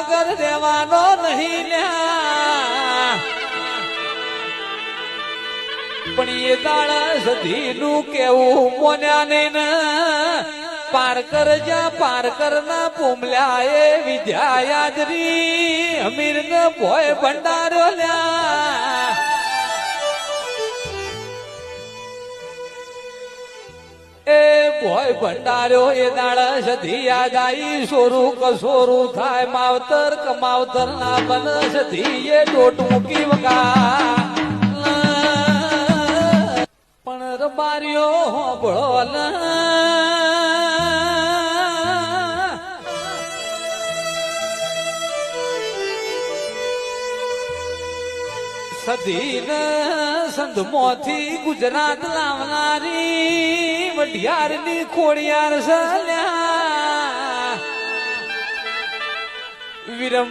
વગર રહેવાનો નહીં પણ એ દાડા સધીનું કેવું મોન્યા ને પારકર જા, પારકર ના પૂમલ્યા એ વિદ્યા યાદરી અમીર ને ભોય ભંડારો લ્યા. ભોય ભંડાર્યો એ દાડા સધિયા ગાઈ સોરું કસોરું થાય, માવતર કમાવતર ના બન સધી એ ટોટ મૂકી વગા પણ રબારીઓ હોબળો ના. સધીને સંધમોથી ગુજરાત લાવનારી. વઢિયારની ખોડિયાર સલ્યા વિરમ